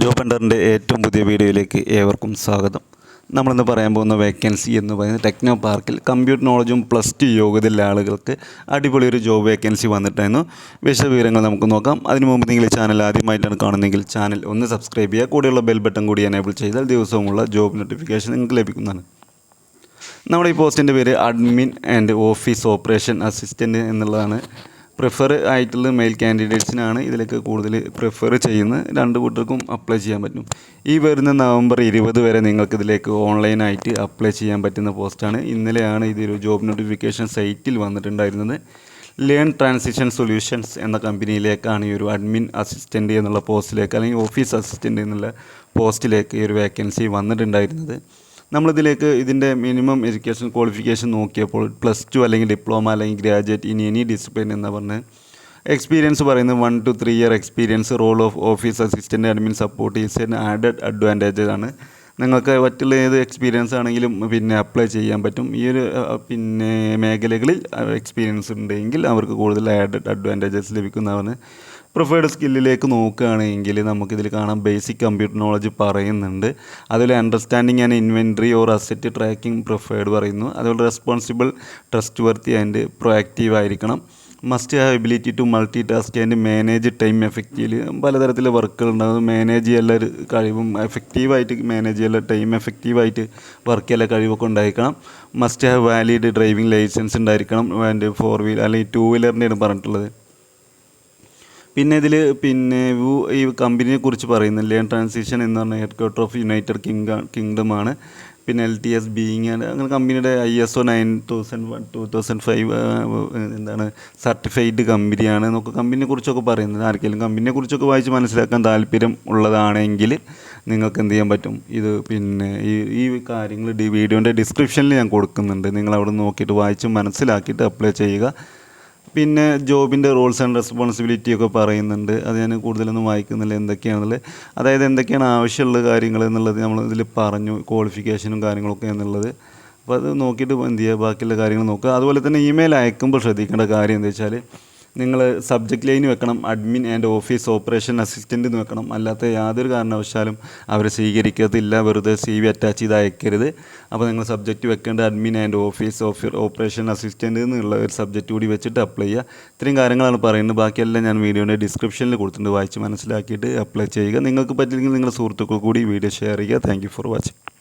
Job പണ്ടറിന്റെ ഏറ്റവും പുതിയ വീഡിയോയിലേക്ക് ഏവർക്കും സ്വാഗതം. നമ്മളിന്ന് പറയാൻ പോകുന്ന വേക്കൻസി എന്ന് പറയുന്നത് ടെക്നോ പാർക്കിൽ കമ്പ്യൂട്ടർ നോളജും പ്ലസ് ടു യോഗ്യതയുള്ള ആളുകൾക്ക് അടിപൊളി ഒരു ജോബ് വേക്കൻസി വന്നിട്ടായിരുന്നു. വിശദവിവരങ്ങൾ നമുക്ക് നോക്കാം. അതിനു മുമ്പ് നിങ്ങൾ ചാനൽ ആദ്യമായിട്ടാണ് കാണുന്നതെങ്കിൽ ചാനൽ ഒന്ന് സബ്സ്ക്രൈബ് ചെയ്യുക. കൂടെയുള്ള ബെൽ ബട്ടൺ കൂടി എനേബിൾ ചെയ്താൽ ദിവസവുമുള്ള ജോബ് നോട്ടിഫിക്കേഷൻ നിങ്ങൾക്ക് ലഭിക്കുന്നതാണ്. നമ്മുടെ ഈ പോസ്റ്റിന്റെ പേര് admin and office operation assistant എന്നുള്ളതാണ്. പ്രിഫർ ആയിട്ടുള്ള മെയിൽ കാൻഡിഡേറ്റ്സിനാണ് ഇതിലേക്ക് കൂടുതൽ പ്രിഫർ ചെയ്യുന്നത്. രണ്ട് കൂട്ടർക്കും അപ്ലൈ ചെയ്യാൻ പറ്റും. ഈ വരുന്ന നവംബർ ഇരുപത് വരെ നിങ്ങൾക്ക് ഇതിലേക്ക് ഓൺലൈനായിട്ട് അപ്ലൈ ചെയ്യാൻ പറ്റുന്ന പോസ്റ്റാണ് ഇന്നലെയാണ് ഇതൊരു ജോബ് നോട്ടിഫിക്കേഷൻ സൈറ്റിൽ വന്നിട്ടുണ്ടായിരുന്നത്. ലേൺ ട്രാൻസിഷൻ സൊല്യൂഷൻസ് എന്ന കമ്പനിയിലേക്കാണ് ഈ ഒരു അഡ്മിൻ അസിസ്റ്റന്റ് എന്നുള്ള പോസ്റ്റിലേക്ക് അല്ലെങ്കിൽ ഓഫീസ് അസിസ്റ്റന്റ് എന്നുള്ള പോസ്റ്റിലേക്ക് ഈ ഒരു വേക്കൻസി വന്നിട്ടുണ്ടായിരുന്നത്. നമ്മളിതിലേക്ക് ഇതിന്റെ മിനിമം എഡ്യൂക്കേഷൻ ക്വാളിഫിക്കേഷൻ നോക്കിയപ്പോൾ പ്ലസ് ടു അല്ലെങ്കിൽ ഡിപ്ലോമ അല്ലെങ്കിൽ ഗ്രാജുവേറ്റ് ഇനി എനി ഡിസിപ്ലിൻ എന്ന് പറഞ്ഞ് എക്സ്പീരിയൻസ് പറയുന്നത് one two three year experience role of office assistant admin support is an added advantage ആണ്. നിങ്ങൾക്ക് മറ്റുള്ള ഏത് എക്സ്പീരിയൻസ് ആണെങ്കിലും പിന്നെ അപ്ലൈ ചെയ്യാൻ പറ്റും. ഈ ഒരു പിന്നെ മേഖലകളിൽ എക്സ്പീരിയൻസ് ഉണ്ടെങ്കിൽ അവർക്ക് കൂടുതൽ ആഡ് അഡ്വാന്റേജസ് ലഭിക്കുന്നതാണ്. പ്രിഫേർഡ് സ്കില്ലിലേക്ക് നോക്കുകയാണെങ്കിൽ നമുക്കിതിൽ കാണാം. ബേസിക് കമ്പ്യൂട്ടർ നോളജ് പറയുന്നുണ്ട്. അതിൽ understanding and inventory or asset tracking preferred പറയുന്നു. അതുപോലെ responsible trustworthy and proactive ആയിരിക്കണം. Must have ability to multitask and manage time effective പലതരത്തിലെ വർക്കുകൾ ഉണ്ടാകും മാനേജ് ചെയ്യാനുള്ള ഒരു കഴിവും എഫക്റ്റീവായിട്ട് മാനേജ് ചെയ്യാനുള്ള ടൈം എഫക്റ്റീവായിട്ട് വർക്ക് ചെയ്യാനുള്ള കഴിവൊക്കെ ഉണ്ടായിരിക്കണം. Must have valid driving licence ഉണ്ടായിരിക്കണം. ആൻഡ് ഫോർ വീലർ അല്ലെങ്കിൽ ടു വീലറിന്റെയാണ് പറഞ്ഞിട്ടുള്ളത്. പിന്നെ ഇതിൽ പിന്നെ ഈ കമ്പനിയെ കുറിച്ച് പറയുന്നത് ലേൺ ട്രാൻസിഷൻ എന്ന് പറഞ്ഞ headquarter of United Kingdom കിങ്ഡമാണ് പിന്നെ എൽ ടി എസ് ബീങ് അങ്ങനെ കമ്പനിയുടെ I S O nine thousand one two thousand five എന്താണ് സർട്ടിഫൈഡ് കമ്പനിയാണ് എന്നൊക്കെ കമ്പനിയെ കുറിച്ചൊക്കെ പറയുന്നത്. ആർക്കെങ്കിലും കമ്പനിയെ കുറിച്ചൊക്കെ വായിച്ച് മനസ്സിലാക്കാൻ താല്പര്യം ഉള്ളതാണെങ്കിൽ നിങ്ങൾക്ക് എന്ത് ചെയ്യാൻ പറ്റും? ഇത് പിന്നെ ഈ ഈ കാര്യങ്ങൾ വീഡിയോന്റെ ഡിസ്ക്രിപ്ഷനിൽ ഞാൻ കൊടുക്കുന്നുണ്ട്. നിങ്ങൾ അവിടെ നോക്കിയിട്ട് വായിച്ച് മനസ്സിലാക്കിയിട്ട് അപ്ലൈ ചെയ്യുക. പിന്നെ ജോബിന്റെ റോൾസ് ആൻഡ് റെസ്പോൺസിബിലിറ്റി ഒക്കെ പറയുന്നുണ്ട്. അത് ഞാൻ കൂടുതലൊന്നും വായിക്കുന്നില്ല. എന്തൊക്കെയാണെന്നുള്ളത്. അതായത് എന്തൊക്കെയാണ് ആവശ്യമുള്ള കാര്യങ്ങൾ എന്നുള്ളത് നമ്മൾ ഇതിൽ പറഞ്ഞു ക്വാളിഫിക്കേഷനും കാര്യങ്ങളൊക്കെ എന്നുള്ളത്. അപ്പോൾ അത് നോക്കിയിട്ട് എന്ത് ചെയ്യുക? ബാക്കിയുള്ള കാര്യങ്ങൾ നോക്കുക. അതുപോലെ തന്നെ ഇമെയിൽ അയക്കുമ്പോൾ ശ്രദ്ധിക്കേണ്ട കാര്യം എന്താ വെച്ചാൽ നിങ്ങൾ സബ്ജക്റ്റ് ലൈൻ വെക്കണം admin and office operation assistant എന്ന് വെക്കണം. അല്ലാത്ത യാതൊരു കാരണവശാലും അവരെ സ്വീകരിക്കത്തില്ല വെറുതെ സി വി അറ്റാച്ച് ചെയ്ത് അയക്കരുത്. അപ്പോൾ നിങ്ങൾ സബ്ജക്റ്റ് വെക്കേണ്ട അഡ്മിൻ ആൻഡ് ഓഫീസ് ഓഫീ ഓപ്പറേഷൻ അസിസ്റ്റന്റ് എന്നുള്ള ഒരു സബ്ജക്റ്റ് കൂടി വെച്ചിട്ട് അപ്ലൈ ചെയ്യുക. ഇത്രയും കാര്യങ്ങളാണ് പറയുന്നത്. ബാക്കിയെല്ലാം ഞാൻ വീഡിയോയുടെ ഡിസ്ക്രിപ്ഷനിൽ കൊടുത്തിട്ടുണ്ട്. വായിച്ച് മനസ്സിലാക്കിയിട്ട് അപ്ലൈ ചെയ്യുക. നിങ്ങൾക്ക് പറ്റില്ലെങ്കിൽ നിങ്ങളുടെ സുഹൃത്തുക്കൾ കൂടി വീഡിയോ ഷെയർ ചെയ്യുക. Thank for watching